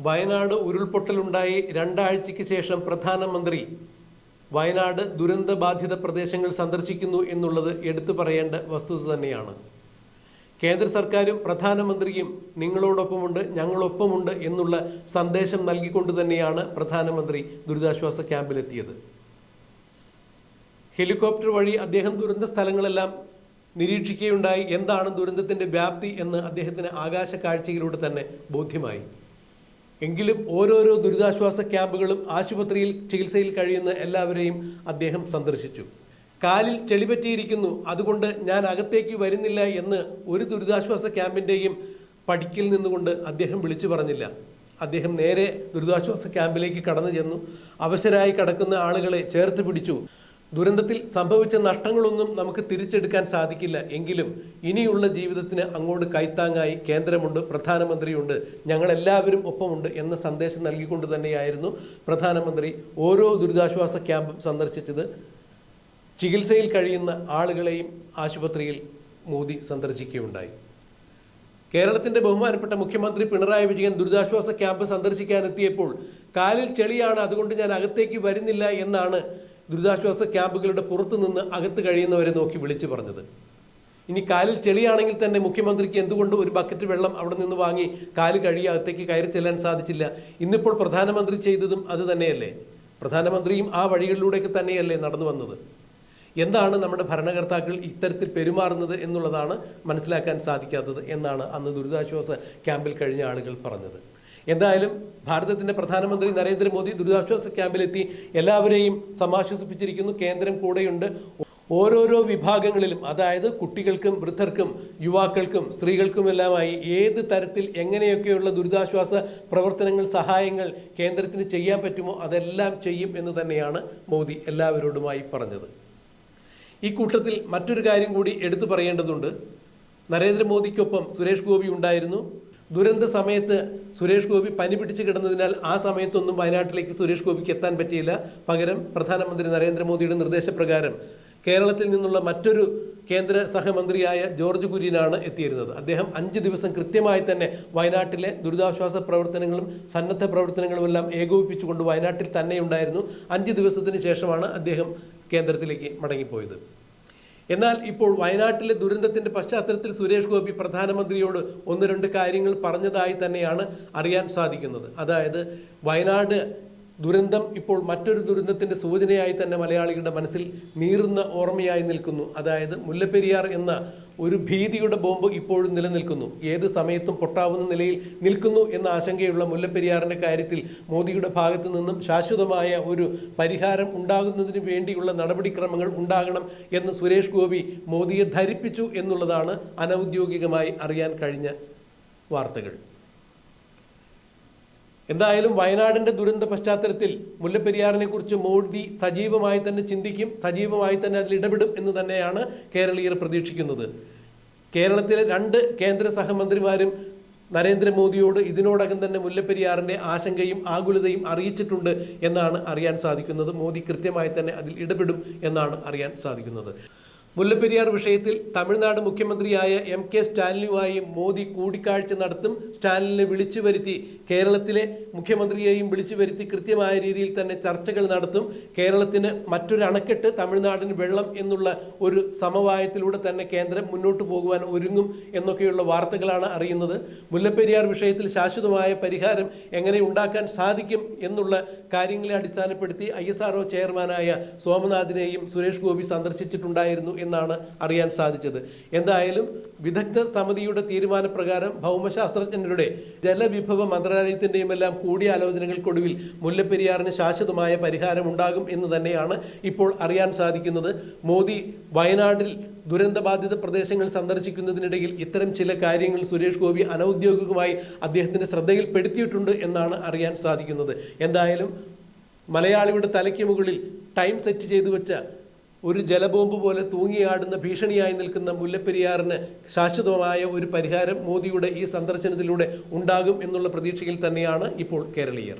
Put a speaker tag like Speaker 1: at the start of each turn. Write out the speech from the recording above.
Speaker 1: വയനാട് ഉരുൾപൊട്ടലുണ്ടായി രണ്ടാഴ്ചയ്ക്ക് ശേഷം പ്രധാനമന്ത്രി വയനാട് ദുരന്ത ബാധിത പ്രദേശങ്ങൾ സന്ദർശിക്കുന്നു എന്നുള്ളത് എടുത്തു പറയേണ്ട വസ്തുത തന്നെയാണ്. കേന്ദ്ര സർക്കാരും പ്രധാനമന്ത്രിയും നിങ്ങളോടൊപ്പമുണ്ട് ഞങ്ങളൊപ്പമുണ്ട് എന്നുള്ള സന്ദേശം നൽകിക്കൊണ്ട് തന്നെയാണ് പ്രധാനമന്ത്രി ദുരിതാശ്വാസ ക്യാമ്പിലെത്തിയത്. ഹെലികോപ്റ്റർ വഴി അദ്ദേഹം ദുരന്ത സ്ഥലങ്ങളെല്ലാം നിരീക്ഷിക്കുകയുണ്ടായി. എന്താണ് ദുരന്തത്തിന്റെ വ്യാപ്തി എന്ന് അദ്ദേഹത്തിന് ആകാശ കാഴ്ചയിലൂടെ തന്നെ ബോധ്യമായി. എങ്കിലും ഓരോരോ ദുരിതാശ്വാസ ക്യാമ്പുകളും ആശുപത്രിയിൽ ചികിത്സയിൽ കഴിയുന്ന എല്ലാവരെയും അദ്ദേഹം സന്ദർശിച്ചു. കാലിൽ ചെളിപറ്റിയിരിക്കുന്നു. അതുകൊണ്ട് ഞാൻ അകത്തേക്ക് വരുന്നില്ല എന്ന് ഒരു ദുരിതാശ്വാസ ക്യാമ്പിന്റെയും പടിക്കിൽ നിന്നുകൊണ്ട് അദ്ദേഹം വിളിച്ചു പറഞ്ഞില്ല. അദ്ദേഹം നേരെ ദുരിതാശ്വാസ ക്യാമ്പിലേക്ക് കടന്നു ചെന്നു. അവശരായി കിടക്കുന്ന ആളുകളെ ചേർത്ത് പിടിച്ചു. ദുരന്തത്തിൽ സംഭവിച്ച നഷ്ടങ്ങളൊന്നും നമുക്ക് തിരിച്ചെടുക്കാൻ സാധിക്കില്ല. എങ്കിലും ഇനിയുള്ള ജീവിതത്തിന് അങ്ങോട്ട് കൈത്താങ്ങായി കേന്ദ്രമുണ്ട് പ്രധാനമന്ത്രിയുണ്ട് ഞങ്ങളെല്ലാവരും ഒപ്പമുണ്ട് എന്ന സന്ദേശം നൽകിക്കൊണ്ട് തന്നെയായിരുന്നു പ്രധാനമന്ത്രി ഓരോ ദുരിതാശ്വാസ ക്യാമ്പും സന്ദർശിച്ചത്. ചികിത്സയിൽ കഴിയുന്ന ആളുകളെയും ആശുപത്രിയിൽ മോദി സന്ദർശിക്കുകയുണ്ടായി. കേരളത്തിന്റെ ബഹുമാനപ്പെട്ട മുഖ്യമന്ത്രി പിണറായി വിജയൻ ദുരിതാശ്വാസ ക്യാമ്പ് സന്ദർശിക്കാനെത്തിയപ്പോൾ കാലിൽ ചെളിയാണ് അതുകൊണ്ട് ഞാൻ അകത്തേക്ക് വരുന്നില്ല എന്നാണ് ദുരിതാശ്വാസ ക്യാമ്പുകളുടെ പുറത്തു നിന്ന് അകത്ത് കഴിയുന്നവരെ നോക്കി വിളിച്ചു പറഞ്ഞത്. ഇനി കാലിൽ ചെളിയാണെങ്കിൽ തന്നെ മുഖ്യമന്ത്രിക്ക് എന്തുകൊണ്ട് ഒരു ബക്കറ്റ് വെള്ളം അവിടെ നിന്ന് വാങ്ങി കാൽ കഴുകി അകത്തേക്ക് കയറി ചെല്ലാൻ സാധിച്ചില്ല? ഇന്നിപ്പോൾ പ്രധാനമന്ത്രി ചെയ്തതും അത് തന്നെയല്ലേ? പ്രധാനമന്ത്രിയും ആ വഴികളിലൂടെയൊക്കെ തന്നെയല്ലേ നടന്നു വന്നത്? എന്താണ് നമ്മുടെ ഭരണകർത്താക്കൾ ഇത്തരത്തിൽ പെരുമാറുന്നത് എന്നുള്ളതാണ് മനസ്സിലാക്കാൻ സാധിക്കാത്തത് എന്നാണ് അന്ന് ദുരിതാശ്വാസ ക്യാമ്പിൽ കഴിഞ്ഞ ആളുകൾ പറഞ്ഞത്. എന്തായാലും ഭാരതത്തിന്റെ പ്രധാനമന്ത്രി നരേന്ദ്രമോദി ദുരിതാശ്വാസ ക്യാമ്പിലെത്തി എല്ലാവരെയും സമാശ്വസിപ്പിച്ചിരിക്കുന്നു. കേന്ദ്രം കൂടെയുണ്ട്. ഓരോരോ വിഭാഗങ്ങളിലും അതായത് കുട്ടികൾക്കും വൃദ്ധർക്കും യുവാക്കൾക്കും സ്ത്രീകൾക്കുമെല്ലാമായി ഏത് തരത്തിൽ എങ്ങനെയൊക്കെയുള്ള ദുരിതാശ്വാസ പ്രവർത്തനങ്ങൾ സഹായങ്ങൾ കേന്ദ്രത്തിന് ചെയ്യാൻ പറ്റുമോ അതെല്ലാം ചെയ്യും എന്ന് തന്നെയാണ് മോദി എല്ലാവരോടുമായി പറഞ്ഞത്. ഈ കൂട്ടത്തിൽ മറ്റൊരു കാര്യം കൂടി എടുത്തു പറയേണ്ടതുണ്ട്. നരേന്ദ്രമോദിക്കൊപ്പം സുരേഷ് ഗോപി ഉണ്ടായിരുന്നു. ദുരന്ത സമയത്ത് സുരേഷ് ഗോപി പനി പിടിച്ച് കിടന്നതിനാൽ ആ സമയത്തൊന്നും വയനാട്ടിലേക്ക് സുരേഷ് ഗോപിക്ക് എത്താൻ പറ്റിയില്ല. പകരം പ്രധാനമന്ത്രി നരേന്ദ്രമോദിയുടെ നിർദ്ദേശപ്രകാരം കേരളത്തിൽ നിന്നുള്ള മറ്റൊരു കേന്ദ്ര സഹമന്ത്രിയായ ജോർജ് കുര്യനാണ് എത്തിയിരുന്നത്. അദ്ദേഹം അഞ്ച് ദിവസം കൃത്യമായി തന്നെ വയനാട്ടിലെ ദുരിതാശ്വാസ പ്രവർത്തനങ്ങളും സന്നദ്ധ പ്രവർത്തനങ്ങളും എല്ലാം ഏകോപിപ്പിച്ചുകൊണ്ട് വയനാട്ടിൽ തന്നെ ഉണ്ടായിരുന്നു. അഞ്ച് ദിവസത്തിന് ശേഷമാണ് അദ്ദേഹം കേന്ദ്രത്തിലേക്ക് മടങ്ങിപ്പോയത്. എന്നാൽ ഇപ്പോൾ വയനാട്ടിലെ ദുരന്തത്തിന്റെ പശ്ചാത്തലത്തിൽ സുരേഷ് ഗോപി പ്രധാനമന്ത്രിയോട് ഒന്ന് രണ്ട് കാര്യങ്ങൾ പറഞ്ഞതായി തന്നെയാണ് അറിയാൻ സാധിക്കുന്നത്. അതായത് വയനാട് ദുരന്തം ഇപ്പോൾ മറ്റൊരു ദുരന്തത്തിന്റെ സൂചനയായി തന്നെ മലയാളികളുടെ മനസ്സിൽ നീറുന്ന ഓർമ്മയായി നിൽക്കുന്നു. അതായത് മുല്ലപ്പെരിയാർ എന്ന ഒരു ഭീതിയുടെ ബോംബ് ഇപ്പോഴും നിലനിൽക്കുന്നു. ഏത് സമയത്തും പൊട്ടാവുന്ന നിലയിൽ നിൽക്കുന്നു എന്ന ആശങ്കയുള്ള മുല്ലപ്പെരിയാറിന്റെ കാര്യത്തിൽ മോദിയുടെ ഭാഗത്തു നിന്നും ശാശ്വതമായ ഒരു പരിഹാരം ഉണ്ടാകുന്നതിന് വേണ്ടിയുള്ള നടപടിക്രമങ്ങൾ ഉണ്ടാകണം എന്ന് സുരേഷ് ഗോപി മോദിയെ ധരിപ്പിച്ചു എന്നുള്ളതാണ് അനൗദ്യോഗികമായി അറിയാൻ കഴിഞ്ഞ വാർത്തകൾ. എന്തായാലും വയനാടിന്റെ ദുരന്ത പശ്ചാത്തലത്തിൽ മുല്ലപ്പെരിയാറിനെ കുറിച്ച് മോദി സജീവമായി തന്നെ ചിന്തിക്കും സജീവമായി തന്നെ അതിൽ ഇടപെടും എന്ന് തന്നെയാണ് കേരളീയർ പ്രതീക്ഷിക്കുന്നത്. കേരളത്തിലെ രണ്ട് കേന്ദ്ര സഹമന്ത്രിമാരും നരേന്ദ്രമോദിയോട് ഇതിനോടകം തന്നെ മുല്ലപ്പെരിയാറിന്റെ ആശങ്കയും ആകുലതയും അറിയിച്ചിട്ടുണ്ട് എന്നാണ് അറിയാൻ സാധിക്കുന്നത്. മോദി കൃത്യമായി തന്നെ അതിൽ ഇടപെടും എന്നാണ് അറിയാൻ സാധിക്കുന്നത്. മുല്ലപ്പെരിയാർ വിഷയത്തിൽ തമിഴ്നാട് മുഖ്യമന്ത്രിയായ എം കെ സ്റ്റാലിനുമായി മോദി കൂടിക്കാഴ്ച നടത്തും സ്റ്റാലിനെ വിളിച്ചു വരുത്തി കേരളത്തിലെ മുഖ്യമന്ത്രിയെയും വിളിച്ചു വരുത്തി കൃത്യമായ രീതിയിൽ തന്നെ ചർച്ചകൾ നടത്തും. കേരളത്തിന് മറ്റൊരു അണക്കെട്ട് തമിഴ്നാടിന് വെള്ളം എന്നുള്ള ഒരു സമവായത്തിലൂടെ തന്നെ കേന്ദ്രം മുന്നോട്ട് പോകുവാൻ ഒരുങ്ങും എന്നൊക്കെയുള്ള വാർത്തകളാണ് അറിയുന്നത്. മുല്ലപ്പെരിയാർ വിഷയത്തിൽ ശാശ്വതമായ പരിഹാരം എങ്ങനെ ഉണ്ടാക്കാൻ സാധിക്കും എന്നുള്ള കാര്യങ്ങളെ അടിസ്ഥാനപ്പെടുത്തി ഐ ചെയർമാനായ സോമനാഥിനെയും സുരേഷ് ഗോപി സന്ദർശിച്ചിട്ടുണ്ടായിരുന്നു എന്നാണ് അറിയാൻ സാധിച്ചത്. എന്തായാലും വിദഗ്ധ സമിതിയുടെ തീരുമാനപ്രകാരം ഭൗമശാസ്ത്രജ്ഞരുടെ ജലവിഭവ മന്ത്രാലയത്തിന്റെയും എല്ലാം കൂടിയാലോചനകൾക്കൊടുവിൽ മുല്ലപ്പെരിയാറിന് ശാശ്വതമായ പരിഹാരം ഉണ്ടാകും എന്ന് തന്നെയാണ് ഇപ്പോൾ അറിയാൻ സാധിക്കുന്നത്. മോദി വയനാട്ടിൽ ദുരന്തബാധിത പ്രദേശങ്ങൾ സന്ദർശിക്കുന്നതിനിടയിൽ ഇത്തരം ചില കാര്യങ്ങൾ സുരേഷ് ഗോപി അനൗദ്യോഗികമായി അദ്ദേഹത്തിന്റെ ശ്രദ്ധയിൽപ്പെടുത്തിയിട്ടുണ്ട് എന്നാണ് അറിയാൻ സാധിക്കുന്നത്. എന്തായാലും മലയാളിയുടെ തലയ്ക്ക് മുകളിൽ ടൈം സെറ്റ് ചെയ്തു വെച്ച ഒരു ജലബോംബ് പോലെ തൂങ്ങിയാടുന്ന ഭീഷണിയായി നിൽക്കുന്ന മുല്ലപ്പെരിയാറിന് ശാശ്വതമായ ഒരു പരിഹാരം മോദിയുടെ ഈ സന്ദർശനത്തിലൂടെ ഉണ്ടാകും എന്നുള്ള പ്രതീക്ഷയിൽ തന്നെയാണ് ഇപ്പോൾ കേരളീയർ.